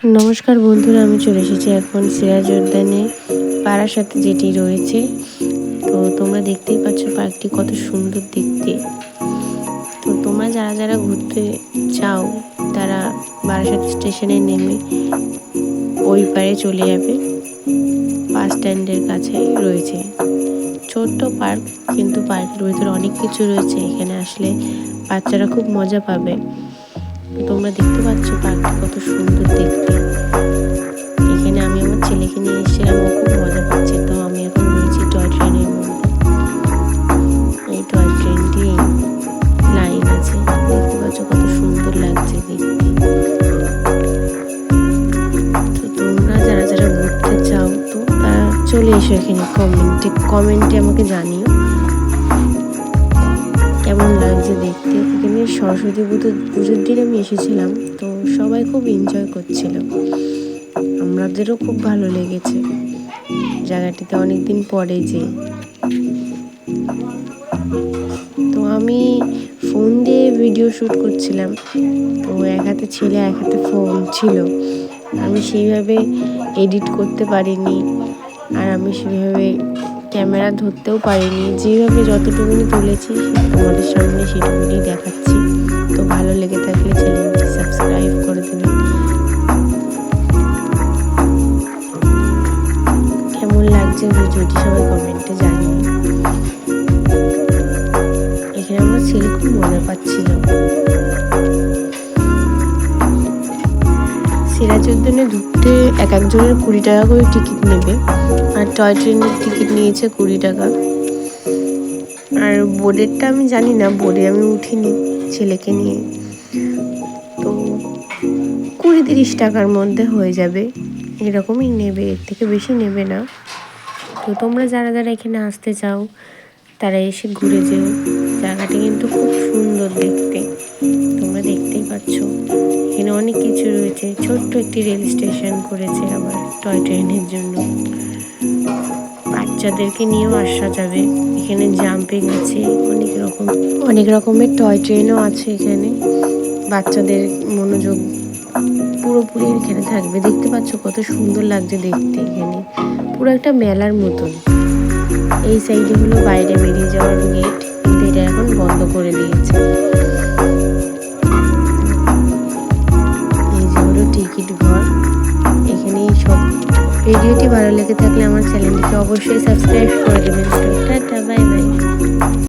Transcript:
নমস্কার বন্ধুরা, আমি চলে এসেছি এখন সিরাজ উদ্যানে পাড়ার সাথে যেটি রয়েছে। তো তোমরা দেখতেই পাচ্ছ পার্কটি কত সুন্দর দেখতে। তো তোমরা যারা যারা ঘুরতে চাও, তারা বারাসাত স্টেশনে নেমে ওই পারে চলে যাবে। বাস স্ট্যান্ডের কাছে রয়েছে। ছোট্ট পার্ক, কিন্তু পার্কের ভিতরে অনেক কিছু রয়েছে। এখানে আসলে বাচ্চারা খুব মজা পাবে। তোমরা দেখতে পাচ্ছ পার্কটি কত সুন্দর দেখতে। এখানে আমি আমার ছেলেকে নিয়ে এসেছিলাম, ও খুব মজা পাচ্ছে। তো আমি এখন রয়েছি টয় ট্রেনের মধ্যে। এই টয় ট্রেনটি লাইন আছে। দেখতে পাচ্ছ কত সুন্দর লাগছে দেখতে। তো তোমরা যারা যারা ঘুরতে চাও, তো তারা চলে এসো এখানে কমেন্টে। কমেন্টে আমাকে জানিও। কেমন লাগছে দেখতে? এখানে সরস্বতী পুজো, পুজোর দিন আমি এসেছিলাম, তো সবাই খুব এনজয় করছিল। আমাদেরও খুব ভালো লেগেছে। জায়গাটিতে অনেক দিন পরে যে। তো আমি ফোন দিয়ে ভিডিও শ্যুট করছিলাম, তো এক হাতে ছেলে, এক হাতে ফোন ছিল। আমি সেইভাবে এডিট করতে পারিনি, আর আমি সেভাবে ক্যামেরা ধরতেও পারিনি। যেভাবে যতটুকুনি তুলেছি, তোমাদের সামনে সেটুকুনি দেখাচ্ছি। তো ভালো লেগে থাকলে চ্যানেলটি সাবস্ক্রাইব করে দেবেন কেমন লাগছে ভিডিওটি সবাই কমেন্টে জানিয়ে এখানে আমার ছেলে খুব মজা পাচ্ছিল সিরাজউদ্দিনে ঢুকতে এক একজনের কুড়ি টাকা করে টিকিট নেবে। আর টয় ট্রেনের টিকিট নিয়েছে কুড়ি টাকা। আর বোর্ডেরটা আমি জানি না বোর্ডে আমি উঠিনি ছেলেকে নিয়ে। তো কুড়ি তিরিশ টাকার মধ্যে হয়ে যাবে। এরকমই নেবে, এর থেকে বেশি নেবে না। তো তোমরা যারা যারা এখানে আসতে চাও, তারা এসে ঘুরে যেও। জায়গাটা কিন্তু খুব সুন্দর দেখতে। তোমরা দেখতেই পাচ্ছ। এখানে অনেক কিছু রয়েছে। ছোট্ট একটি রেল স্টেশন করেছে আবার টয় ট্রেনের জন্য। বাচ্চাদেরকে নিয়েও আসা যাবে। এখানে জাম্পিং আছে, অনেক রকম। অনেক রকমের টয় ট্রেনও আছে এখানে। বাচ্চাদের মনোযোগ পুরোপুরি এখানে থাকবে। দেখতে পাচ্ছ কত সুন্দর লাগছে দেখতে এখানে। পুরো একটা মেলার মতন। এই সাইডে হলো বাইরে বেরিয়ে যাওয়ার গেট কিন্তু এটা এখন বন্ধ করে দিয়েছে। ভিডিওটি ভালো লেগে থাকলে আমার চ্যানেলটিকে অবশ্যই সাবস্ক্রাইব করে দেবেন। Tata bye bye.